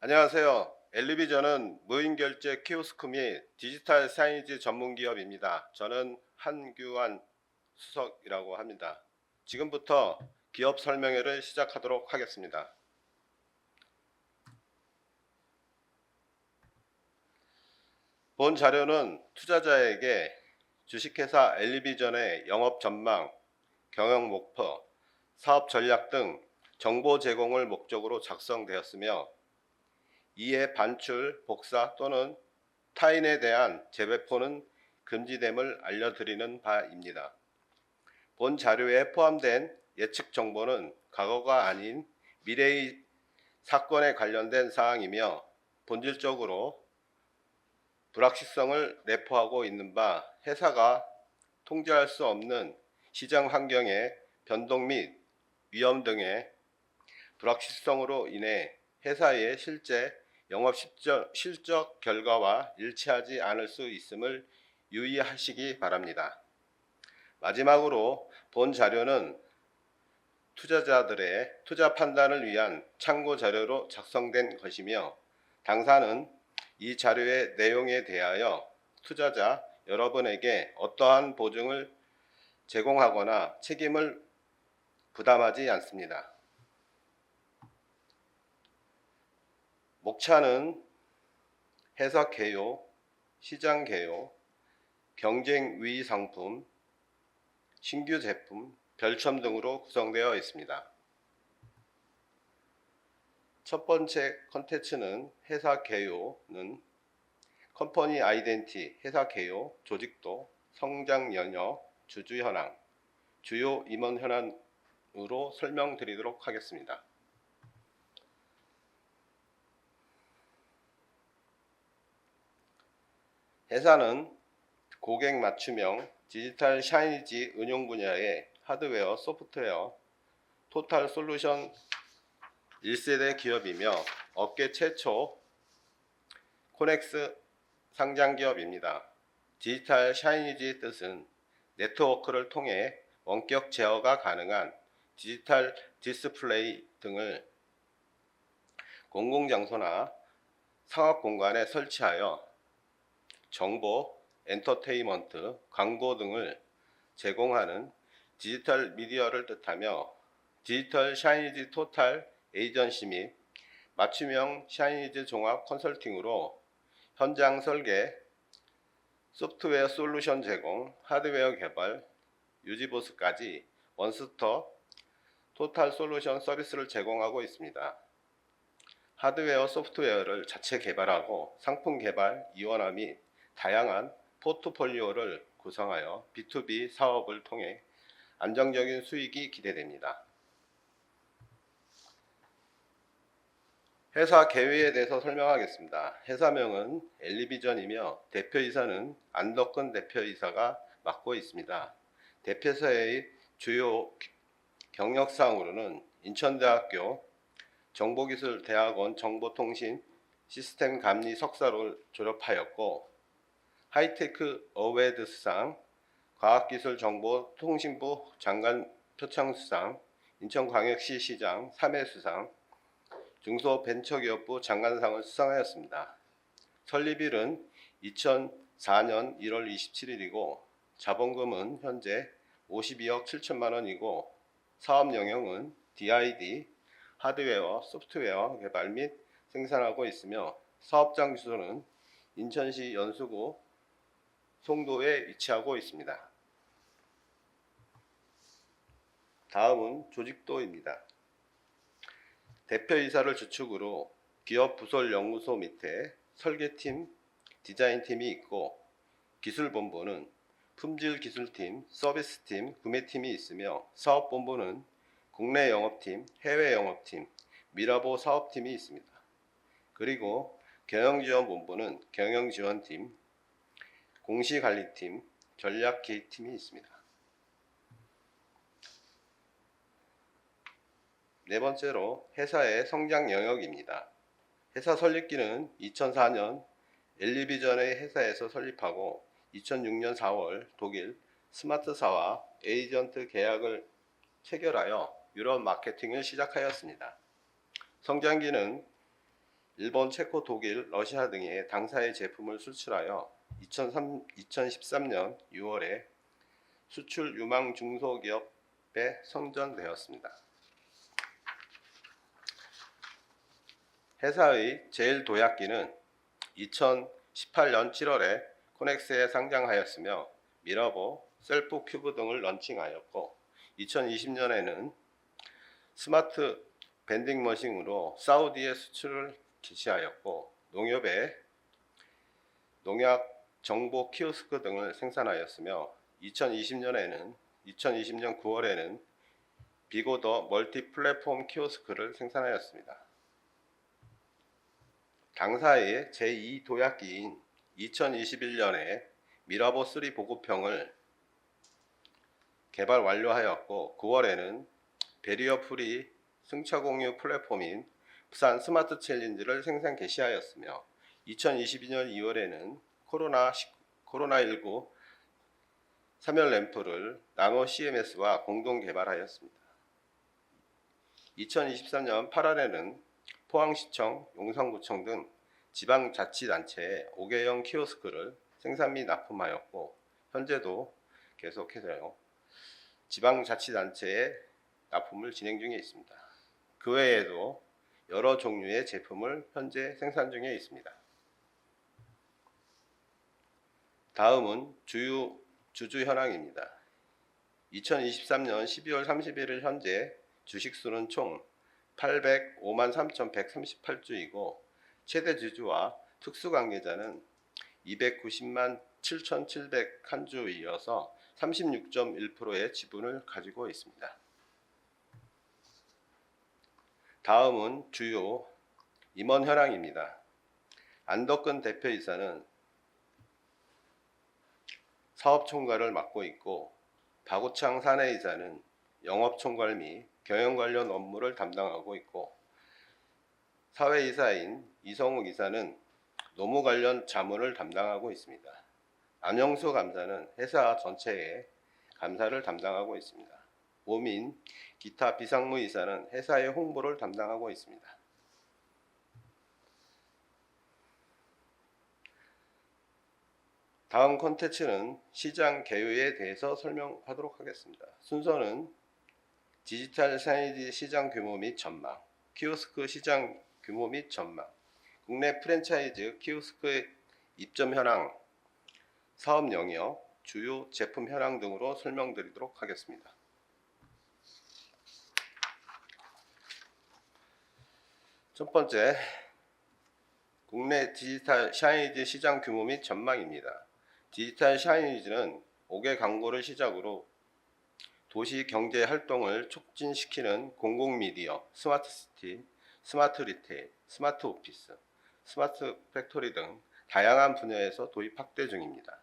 안녕하세요. 엘리비전은 무인결제 키오스크 및 디지털 사이니지 전문 기업입니다. 저는 한규환 수석이라고 합니다. 지금부터 기업 설명회를 시작하도록 하겠습니다. 본 자료는 투자자에게 주식회사 엘리비전의 영업 전망, 경영 목표, 사업 전략 등 정보 제공을 목적으로 작성되었으며 이에 반출, 복사 또는 타인에 대한 재배포는 금지됨을 알려드리는 바입니다. 본 자료에 포함된 예측 정보는 과거가 아닌 미래의 사건에 관련된 사항이며 본질적으로 불확실성을 내포하고 있는 바 회사가 통제할 수 없는 시장 환경의 변동 및 위험 등의 불확실성으로 인해 회사의 실제 영업 실적, 실적 결과와 일치하지 않을 수 있음을 유의하시기 바랍니다. 마지막으로 본 자료는 투자자들의 투자 판단을 위한 참고 자료로 작성된 것이며 당사는 이 자료의 내용에 대하여 투자자 여러분에게 어떠한 보증을 제공하거나 책임을 부담하지 않습니다. 목차는 회사 개요, 시장 개요, 경쟁 위 상품, 신규 제품, 별첨 등으로 구성되어 있습니다. 첫 번째 컨텐츠는 회사 개요는 컴퍼니 아이덴티, 회사 개요, 조직도, 성장 영역, 주주 현황, 주요 임원 현황으로 설명드리도록 하겠습니다. 회사는 고객 맞춤형 디지털 샤이니지 응용 분야의 하드웨어, 소프트웨어, 토탈 솔루션 1세대 기업이며 업계 최초 코넥스 상장 기업입니다. 디지털 샤이니지 뜻은 네트워크를 통해 원격 제어가 가능한 디지털 디스플레이 등을 공공장소나 상업 공간에 설치하여 정보, 엔터테인먼트, 광고 등을 제공하는 디지털 미디어를 뜻하며 디지털 샤이니지 토탈 에이전시 및 맞춤형 샤이니즈 종합 컨설팅으로 현장 설계, 소프트웨어 솔루션 제공, 하드웨어 개발, 유지보수까지 원스톱 토탈 솔루션 서비스를 제공하고 있습니다. 하드웨어, 소프트웨어를 자체 개발하고 상품 개발, 이원화 및 다양한 포트폴리오를 구성하여 B2B 사업을 통해 안정적인 수익이 기대됩니다. 회사 계획에 대해서 설명하겠습니다. 회사명은 엘리비전이며 대표이사는 안덕근 대표이사가 맡고 있습니다. 대표사의 주요 경력사항으로는 인천대학교 정보기술대학원 정보통신 시스템 감리 석사를 졸업하였고 하이테크 어웨드 수상, 과학기술정보통신부 장관 표창 수상, 인천광역시 시장 3회 수상, 중소벤처기업부 장관상을 수상하였습니다. 설립일은 2004년 1월 27일이고 자본금은 현재 52억 7천만 원이고 사업 영역은 DID, 하드웨어, 소프트웨어 개발 및 생산하고 있으며 사업장 주소는 인천시 연수구 송도에 위치하고 있습니다. 다음은 조직도입니다. 대표이사를 주축으로 기업 부설 연구소 밑에 설계팀, 디자인팀이 있고 기술본부는 품질 기술팀, 서비스팀, 구매팀이 있으며 사업본부는 국내 영업팀, 해외 영업팀, 미라보 사업팀이 있습니다. 그리고 경영지원본부는 경영지원팀, 공시관리팀, 전략기획팀이 있습니다. 네 번째로 회사의 성장 영역입니다. 회사 설립기는 2004년 엘리비전의 회사에서 설립하고 2006년 4월 독일 스마트사와 에이전트 계약을 체결하여 유럽 마케팅을 시작하였습니다. 성장기는 일본, 체코, 독일, 러시아 등의 당사의 제품을 수출하여 2003, 2013년 6월에 수출 유망 중소기업에 선정되었습니다. 회사의 제일 도약기는 2018년 7월에 코넥스에 상장하였으며 미러보, 셀프 큐브 등을 런칭하였고 2020년에는 스마트 밴딩 머신으로 사우디에 수출을 개시하였고 농협에 농약 정보 키오스크 등을 생산하였으며 2020년에는 2020년 9월에는 비고더 멀티 플랫폼 키오스크를 생산하였습니다. 당사의 제2 도약기인 2021년에 미라보 3 보급형을 개발 완료하였고 9월에는 베리어 프리 승차 공유 플랫폼인 부산 스마트 챌린지를 생산 개시하였으며 2022년 2월에는 코로나 코로나19 사면 램프를 나노 CMS와 공동 개발하였습니다. 2023년 8월에는 포항시청, 용산구청 등 지방자치단체에 5개형 키오스크를 생산 및 납품하였고 현재도 계속해서요 지방자치단체에 납품을 진행 중에 있습니다. 그 외에도 여러 종류의 제품을 현재 생산 중에 있습니다. 다음은 주요 주주 현황입니다. 2023년 12월 31일 현재 주식수는 총 805만 3,138주이고 최대 주주와 특수관계자는 290만 7,701주이어서 36.1%의 지분을 가지고 있습니다. 다음은 주요 임원 현황입니다. 안덕근 대표이사는 사업총괄을 맡고 있고 박우창 사내이사는 영업총괄 및 경영 관련 업무를 담당하고 있고 사회이사인 이성욱 이사는 노무 관련 자문을 담당하고 있습니다. 안영수 감사는 회사 전체의 감사를 담당하고 있습니다. 오민 기타 비상무 이사는 회사의 홍보를 담당하고 있습니다. 다음 콘텐츠는 시장 개요에 대해서 설명하도록 하겠습니다. 순서는 디지털 사이즈 시장 규모 및 전망, 키오스크 시장 규모 및 전망, 국내 프랜차이즈 키오스크 입점 현황, 사업 영역, 주요 제품 현황 등으로 설명드리도록 하겠습니다. 첫 번째, 국내 디지털 샤이니즈 시장 규모 및 전망입니다. 디지털 샤이니즈는 5개 광고를 시작으로 도시 경제 활동을 촉진시키는 공공 미디어, 스마트 리테일, 스마트 오피스, 스마트 팩토리 등 다양한 분야에서 도입 확대 중입니다.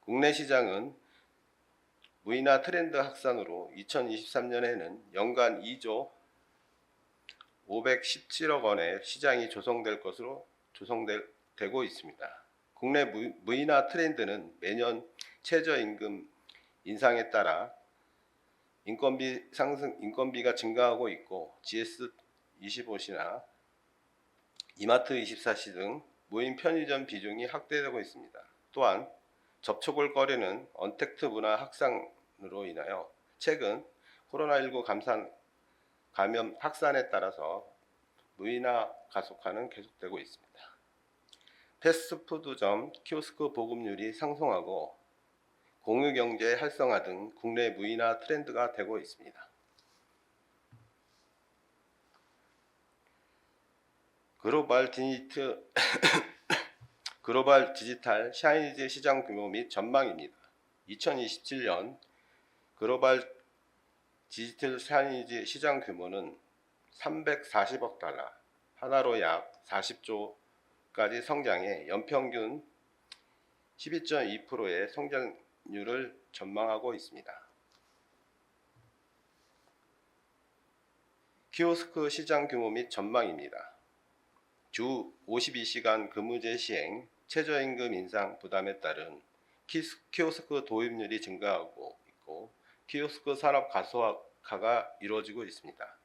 국내 시장은 무이나 트렌드 확산으로 2023년에는 연간 2조 517억 원의 시장이 조성될 것으로 조성되고 있습니다. 국내 무, 무인화 트렌드는 매년 최저임금 인상에 따라 인건비 상승, 인건비가 증가하고 있고 GS25시나 이마트 24시 등 무인 편의점 비중이 확대되고 있습니다. 또한 접촉을 꺼리는 언택트 문화 확산으로 인하여 최근 코로나19 감산, 감염 확산에 따라서 무인화 가속화는 계속되고 있습니다. 패스트푸드점 키오스크 보급률이 상승하고 공유경제 활성화 등 국내 무인화 트렌드가 되고 있습니다. 글로벌 디지트 글로벌 디지털 샤이니즈 시장 규모 및 전망입니다. 2027년 글로벌 디지털 샤이니즈 시장 규모는 340억 달러, 하나로 약 40조 까지 성장해 연평균 12.2%의 성장률을 전망하고 있습니다. 키오스크 시장 규모 및 전망입니다. 주 52시간 근무제 시행, 최저임금 인상 부담에 따른 키오스크 도입률이 증가하고 있고 키오스크 산업 가소화가 이루어지고 있습니다.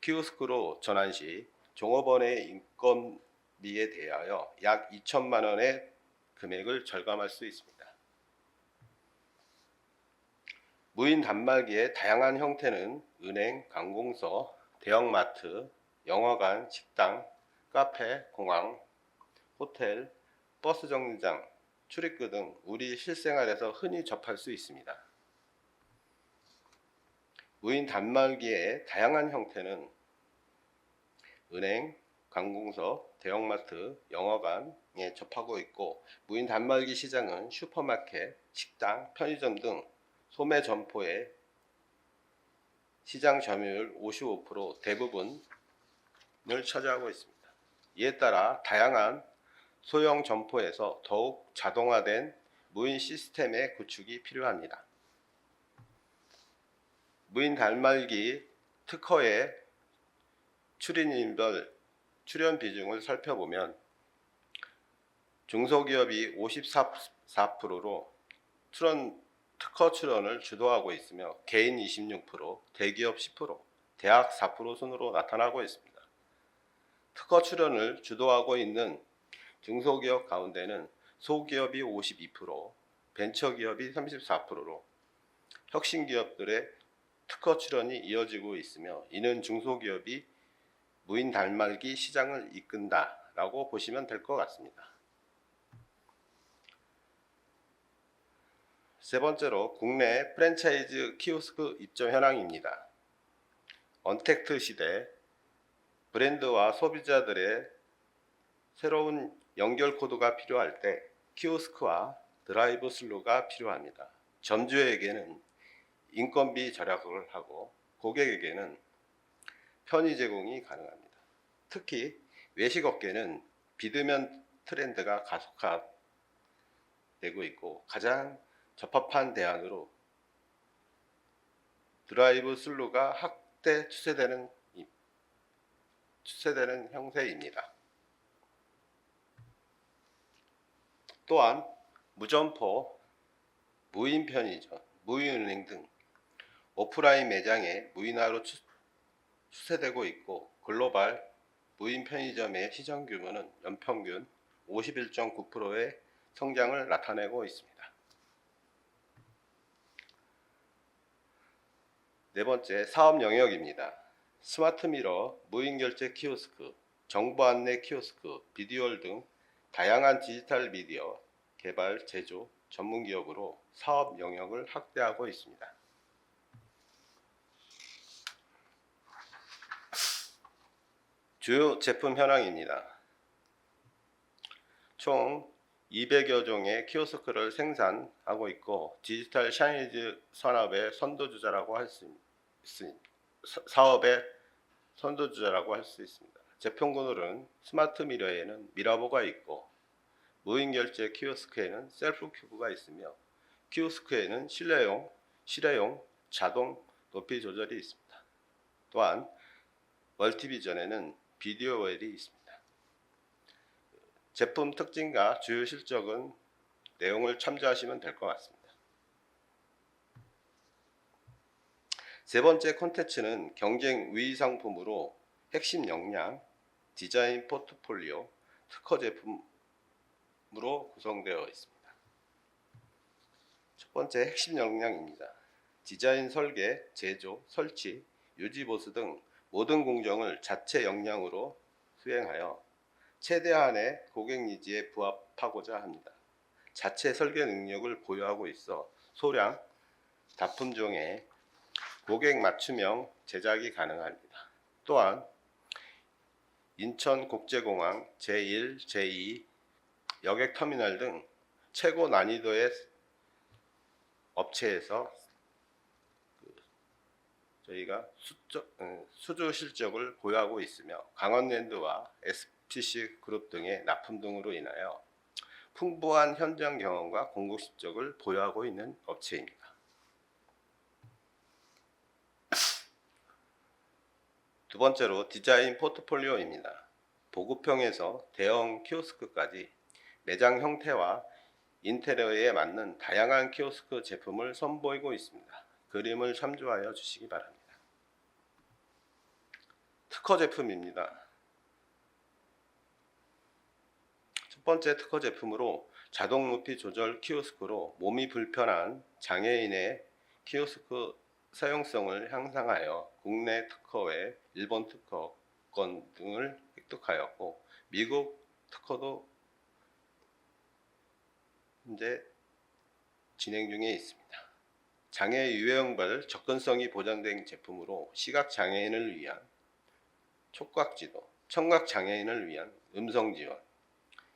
키오스크로 전환 시 종업원의 인건 비에 대하여 약 2천만 원의 금액을 절감할 수 있습니다. 무인 단말기의 다양한 형태는 은행, 관공서, 대형마트, 영화관, 식당, 카페, 공항, 호텔, 버스 정류장, 출입구 등 우리 실생활에서 흔히 접할 수 있습니다. 무인 단말기의 다양한 형태는 은행, 관공서, 대형마트, 영화관에 접하고 있고 무인 단말기 시장은 슈퍼마켓, 식당, 편의점 등 소매 점포의 시장 점유율 55% 대부분을 차지하고 있습니다. 이에 따라 다양한 소형 점포에서 더욱 자동화된 무인 시스템의 구축이 필요합니다. 무인 단말기 특허의 출인인별 출연 비중을 살펴보면 중소기업이 54%로 출연 특허 출연을 주도하고 있으며 개인 26%, 대기업 10%, 대학 4% 순으로 나타나고 있습니다. 특허 출연을 주도하고 있는 중소기업 가운데는 소기업이 52%, 벤처기업이 34%로 혁신 기업들의 특허 출연이 이어지고 있으며 이는 중소기업이 무인 단말기 시장을 이끈다라고 보시면 될 것 같습니다. 세 번째로 국내 프랜차이즈 키오스크 입점 현황입니다. 언택트 시대 브랜드와 소비자들의 새로운 연결 코드가 필요할 때 키오스크와 드라이브 슬루가 필요합니다. 점주에게는 인건비 절약을 하고 고객에게는 편의 제공이 가능합니다. 특히 외식 업계는 비대면 트렌드가 가속화되고 있고 가장 적합한 대안으로 드라이브 슬루가 확대 추세되는 추세되는 형태입니다. 또한 무점포, 무인 편의점, 무인은행 등 오프라인 매장의 무인화로 추, 추세되고 있고 글로벌 무인 편의점의 시장 규모는 연평균 51.9%의 성장을 나타내고 있습니다. 네 번째 사업 영역입니다. 스마트 미러, 무인 결제 키오스크, 정보 안내 키오스크, 비디오홀 등 다양한 디지털 미디어 개발, 제조, 전문 기업으로 사업 영역을 확대하고 있습니다. 주요 제품 현황입니다. 총 200여 종의 키오스크를 생산하고 있고 디지털 샤이니즈 산업의 선도주자라고 할 수 있습니다. 사업의 선도주자라고 할 수 있습니다. 제품군으로는 스마트 미러에는 미러보가 있고 무인 결제 키오스크에는 셀프 큐브가 있으며 키오스크에는 실내용, 실외용 자동 높이 조절이 있습니다. 또한 멀티비전에는 비디오 웰이 있습니다. 제품 특징과 주요 실적은 내용을 참조하시면 될 것 같습니다. 세 번째 콘텐츠는 경쟁 우위 상품으로 핵심 역량, 디자인 포트폴리오, 특허 제품으로 구성되어 있습니다. 첫 번째 핵심 역량입니다. 디자인 설계, 제조, 설치, 유지 보수 등 모든 공정을 자체 역량으로 수행하여 최대한의 고객 니즈에 부합하고자 합니다. 자체 설계 능력을 보유하고 있어 소량 납품종에 고객 맞춤형 제작이 가능합니다. 또한 인천국제공항 제1, 제2 여객터미널 등 최고 난이도의 업체에서 그 저희가 수적, 음, 수주 실적을 보유하고 있으며 강원랜드와 SPC 그룹 등의 납품 등으로 인하여 풍부한 현장 경험과 공급 실적을 보유하고 있는 업체입니다. 두 번째로 디자인 포트폴리오입니다. 보급형에서 대형 키오스크까지 매장 형태와 인테리어에 맞는 다양한 키오스크 제품을 선보이고 있습니다. 그림을 참조하여 주시기 바랍니다. 특허 제품입니다. 첫 번째 특허 제품으로 자동 높이 조절 키오스크로 몸이 불편한 장애인의 키오스크 사용성을 향상하여 국내 특허외 일본 특허권 등을 획득하였고 미국 특허도 현재 진행 중에 있습니다. 장애 유형별 접근성이 보장된 제품으로 시각 장애인을 위한 촉각 지도, 청각 장애인을 위한 음성 지원,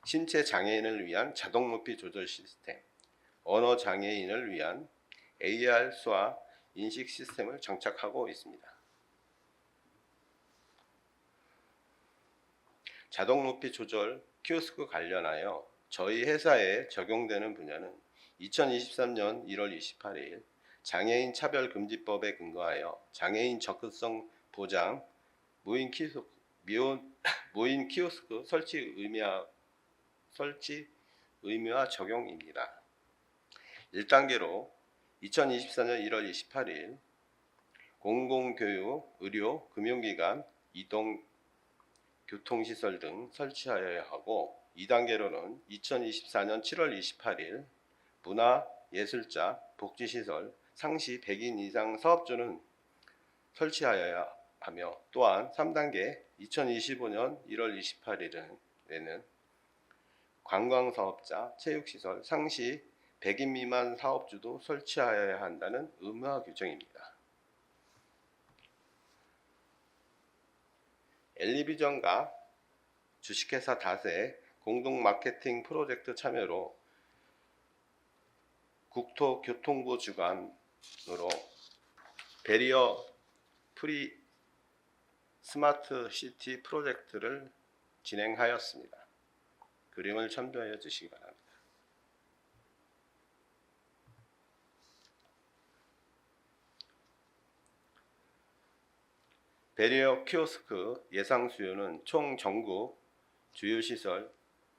신체 장애인을 위한 자동 높이 조절 시스템, 언어 장애인을 위한 AR 수화 인식 시스템을 장착하고 있습니다. 자동 높이 조절 키오스크 관련하여 저희 회사에 적용되는 분야는 2023년 1월 28일 장애인 차별금지법에 근거하여 장애인 접근성 보장 무인 키오스크 무인 키오스크 설치 의미와 설치 의미와 적용입니다. 1단계로 2024년 1월 28일 공공교육, 의료, 금융기관, 이동 교통시설 등 설치하여야 하고 2단계로는 2024년 7월 28일 문화, 예술자, 복지시설, 상시 100인 이상 사업주는 설치하여야 하며 또한 3단계 2025년 1월 28일에는 관광사업자, 체육시설, 상시 100인 미만 사업주도 설치하여야 한다는 의무화 규정입니다. 엘리비전과 주식회사 다세 공동 마케팅 프로젝트 참여로 국토교통부 주관 으로 베리어 프리 스마트 시티 프로젝트를 진행하였습니다. 그림을 참조하여 주시기 바랍니다. 베리어 키오스크 예상 수요는 총 전국 주요 시설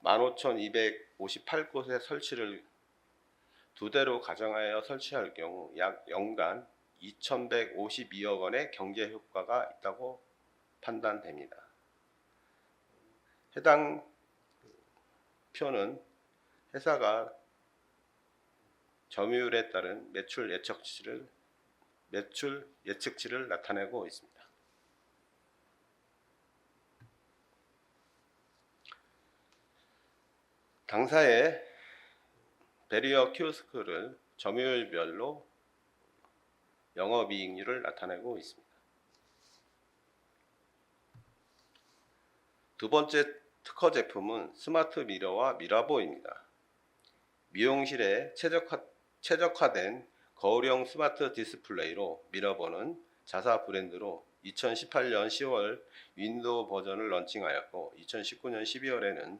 15,258곳의 설치를 두 대로 가정하여 설치할 경우 약 연간 2,152억 원의 경제 효과가 있다고 판단됩니다. 해당 표는 회사가 점유율에 따른 매출 예측치를 매출 예측치를 나타내고 있습니다. 당사의 베리어 키오스크를 점유율별로 영업이익률을 나타내고 있습니다. 두 번째 특허 제품은 스마트 미러와 미라보입니다. 미용실에 최적화, 최적화된 거울형 스마트 디스플레이로 미러보는 자사 브랜드로 2018년 10월 윈도우 버전을 런칭하였고 2019년 12월에는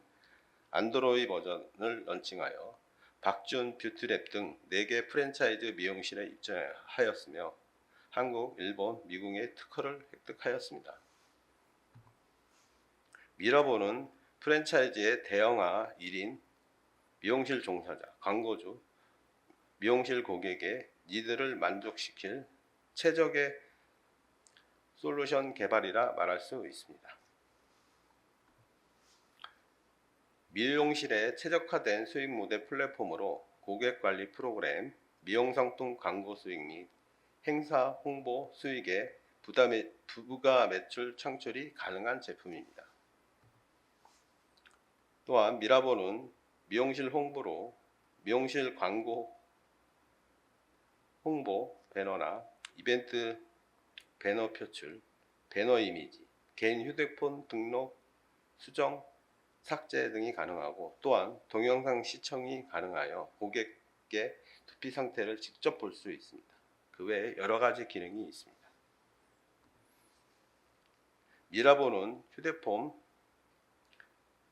안드로이 버전을 런칭하여 박준 뷰티랩 등 4개 프랜차이즈 미용실에 입점하였으며 한국, 일본, 미국의 특허를 획득하였습니다. 미러보는 프랜차이즈의 대형화 1인 미용실 종사자, 광고주, 미용실 고객의 니드를 만족시킬 최적의 솔루션 개발이라 말할 수 있습니다. 미용실에 최적화된 수익 모델 플랫폼으로 고객 관리 프로그램, 미용 상품 광고 수익 및 행사 홍보 수익의 부가 매출 창출이 가능한 제품입니다. 또한 미라보는 미용실 홍보로 미용실 광고 홍보 배너나 이벤트 배너 표출, 배너 이미지, 개인 휴대폰 등록, 수정, 삭제 등이 가능하고 또한 동영상 시청이 가능하여 고객의 두피 상태를 직접 볼 수 있습니다. 그 외에 여러 가지 기능이 있습니다. 미라보는 휴대폰,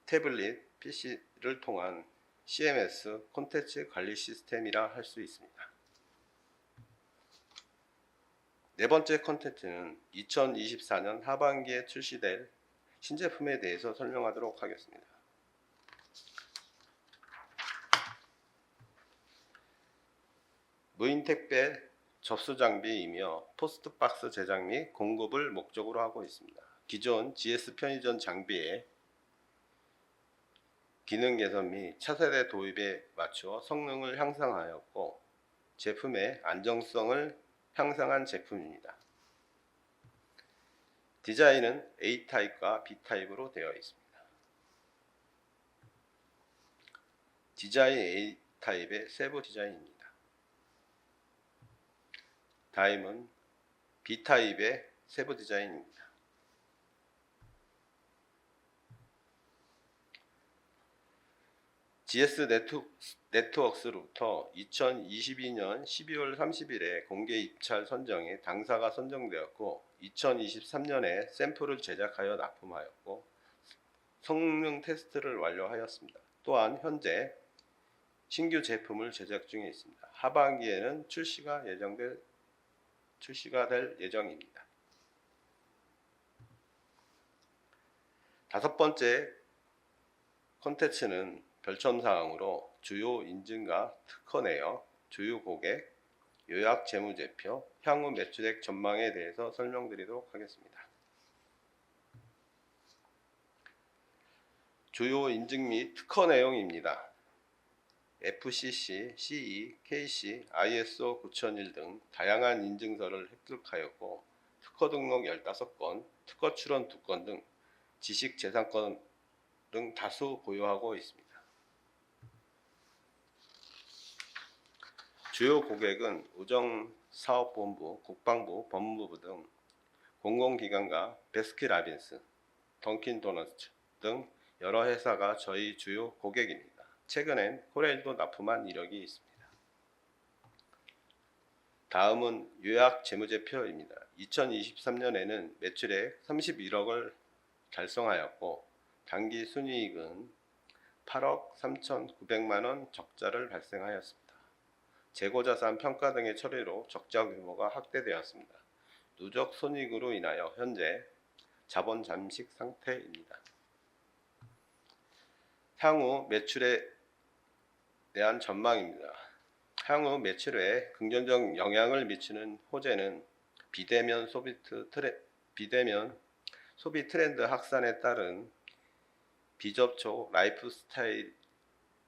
태블릿, PC를 통한 CMS 콘텐츠 관리 시스템이라 할 수 있습니다. 네 번째 콘텐츠는 2024년 하반기에 출시될 신제품에 대해서 설명하도록 하겠습니다. 무인 택배 접수 장비이며 포스트 박스 제작 및 공급을 목적으로 하고 있습니다. 기존 GS 편의점 장비에 기능 개선 및 차세대 도입에 맞추어 성능을 향상하였고 제품의 안정성을 향상한 제품입니다. 디자인은 A타입과 B타입으로 되어 있습니다. 디자인 A타입의 세부 디자인입니다. 다임은 B타입의 세부 디자인입니다. GS 네트워크, 네트워크스로부터 2022년 12월 30일에 공개 입찰 선정에 당사가 선정되었고 2023년에 샘플을 제작하여 납품하였고 성능 테스트를 완료하였습니다. 또한 현재 신규 제품을 제작 중에 있습니다. 하반기에는 출시가 예정될 출시가 될 예정입니다. 다섯 번째 콘텐츠는 별첨 사항으로 주요 인증과 특허 내역, 주요 고객, 요약 재무제표, 향후 매출액 전망에 대해서 설명드리도록 하겠습니다. 주요 인증 및 특허 내용입니다. FCC, CE, KC, ISO 9001 등 다양한 인증서를 획득하였고 특허 등록 15건, 특허 출원 2건 등 지식 재산권 등 다수 보유하고 있습니다. 주요 고객은 우정사업본부, 국방부, 법무부 등 공공기관과 베스킨라빈스, 던킨도너츠 등 여러 회사가 저희 주요 고객입니다. 최근엔 코레일도 납품한 이력이 있습니다. 다음은 요약 재무제표입니다. 2023년에는 매출액 31억을 달성하였고 단기 순이익은 8억 3,900만 원 적자를 발생하였습니다. 재고자산 평가 등의 처리로 적자 규모가 확대되었습니다. 누적 손익으로 인하여 현재 자본 잠식 상태입니다. 향후 매출에 대한 전망입니다. 향후 매출에 긍정적 영향을 미치는 호재는 비대면 소비 트레, 비대면 소비 트렌드 확산에 따른 비접촉 라이프 스타일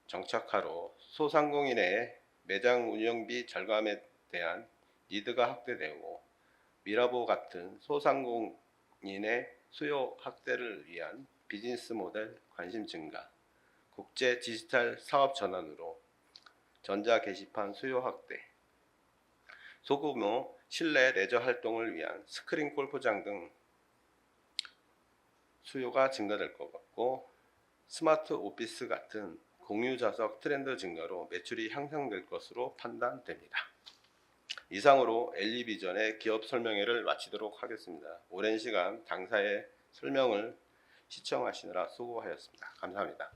정착화로 소상공인의 매장 운영비 절감에 대한 니드가 확대되고 미라보 같은 소상공인의 수요 확대를 위한 비즈니스 모델 관심 증가, 국제 디지털 사업 전환으로 전자 게시판 수요 확대, 소규모 실내 레저 활동을 위한 스크린 골프장 등 수요가 증가될 것 같고 스마트 오피스 같은 공유 좌석 트렌드 증가로 매출이 향상될 것으로 판단됩니다. 이상으로 엘리비전의 기업 설명회를 마치도록 하겠습니다. 오랜 시간 당사의 설명을 시청하시느라 수고하셨습니다. 감사합니다.